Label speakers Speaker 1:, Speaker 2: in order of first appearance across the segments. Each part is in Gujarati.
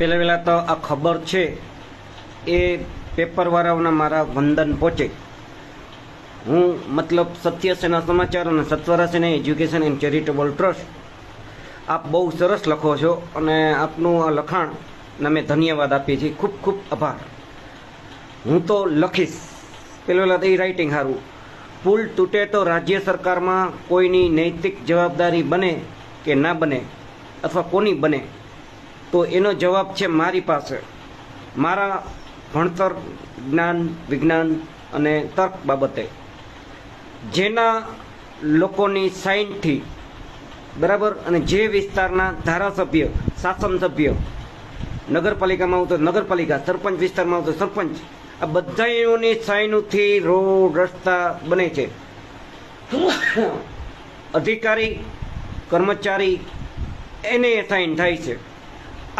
Speaker 1: પહેલાં પહેલાં તો આ ખબર છે એ પેપરવાળાઓના મારા વંદન પહોંચે. હું મતલબ સત્ય સેના સમાચાર અને સત્વરાસેના એજ્યુકેશન એન્ડ ચેરિટેબલ ટ્રસ્ટ આપ બહુ સરસ લખો છો અને આપનું આ લખાણ ને અમે ધન્યવાદ આપીએ છીએ. ખૂબ ખૂબ આભાર. હું તો લખીશ. પેલું પહેલાં તો એ રાઇટિંગ સારું. પુલ તૂટે તો રાજ્ય સરકારમાં કોઈની નૈતિક જવાબદારી બને કે ના બને, અથવા કોની બને? તો એનો જવાબ છે મારી પાસે. મારા ભણતર જ્ઞાન, વિજ્ઞાન અને તર્ક બાબતે. જેના લોકોની સાઇનથી બરાબર? અને જે વિસ્તારના ધારાસભ્ય, શાસન સભ્ય, નગરપાલિકામાં આવું તો નગરપાલિકા, સરપંચ વિસ્તારમાં આવતો સરપંચ, આ બધાઓની સાઇનોથી રોડ, રસ્તા બને છે. અધિકારી, કર્મચારી, એને સાઇન થાય છે.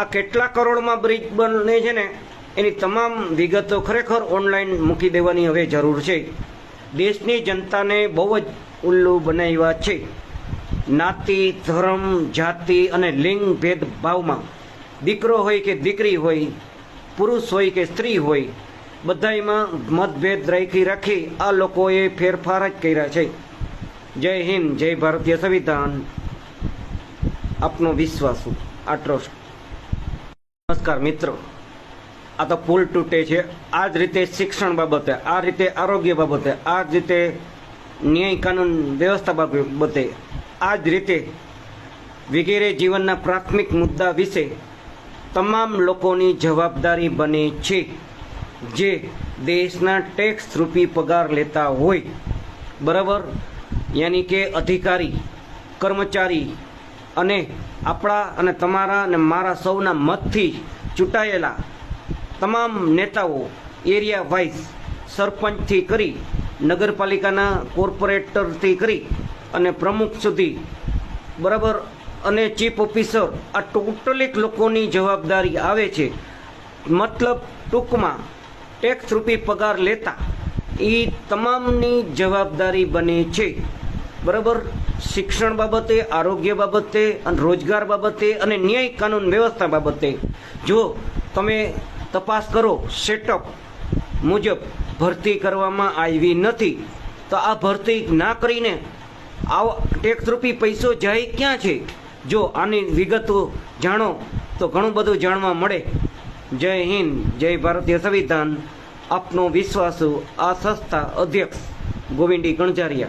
Speaker 1: આ કેટલા કરોડમાં બ્રિજ બને છે ને, એની તમામ વિગતો ખરેખર ઓનલાઈન મૂકી દેવાની હવે જરૂર છે. દેશની જનતાને બહુ જ ઉલ્લુ બનાવ્યા છે. નાતિ, ધર્મ, જાતિ અને લિંગ ભેદભાવમાં. દીકરો હોય કે દીકરી હોય, પુરુષ હોય કે સ્ત્રી હોય બધાયમાં મતભેદ રાખી રાખી આ લોકોએ ફેરફાર જ કર્યા છે. જય હિન્દ, જય ભારતીય સંવિધાન. આપનો વિશ્વાસુ, આ ટ્રસ્ટ નમસ્કાર મિત્રો. આ તો પુલ તૂટે છે. આ જ રીતે શિક્ષણ બાબતે, આ રીતે આરોગ્ય બાબતે, આ જ રીતે ન્યાય કાનૂન વ્યવસ્થા બાબતે, આ જ રીતે વગેરે જીવનના પ્રાથમિક મુદ્દા વિશે તમામ લોકોની જવાબદારી બને છે. જે દેશના ટેક્સ રૂપી પગાર લેતા હોય. બરાબર? યાની કે અધિકારી, કર્મચારી અને આપણા અને તમારા અને મારા સૌના મતથી ચૂંટાયેલા તમામ નેતાઓ એરિયા વાઇઝ સરપંચથી કરી, નગરપાલિકાના કોર્પોરેટરથી કરી અને પ્રમુખ સુધી, બરાબર? અને ચીફ ઓફિસર, આ ટોટલી લોકોની જવાબદારી આવે છે. મતલબ ટૂંકમાં ટેક્સ રૂપી પગાર લેતા એ તમામની જવાબદારી બને છે. બરાબર? શિક્ષણ બાબતે, આરોગ્ય બાબતે, અને રોજગાર બાબતે, અને ન્યાય કાનૂન વ્યવસ્થા બાબતે. જો તમે તપાસ કરો, સેટઅપ મુજબ ભરતી કરવામાં આવી નથી, તો આ ભરતી ના કરીને આવો ટેક્સ રૂપી પૈસો જાય ક્યાં છે? જો આની વિગતો જાણો, તો ઘણું બધું જાણવા મળે. જય હિન્દ, જય ભારતીય સંવિધાન આપનો વિશ્વાસુ આ સંસ્થા અધ્યક્ષ ગોવિંદી ગણજારિયા.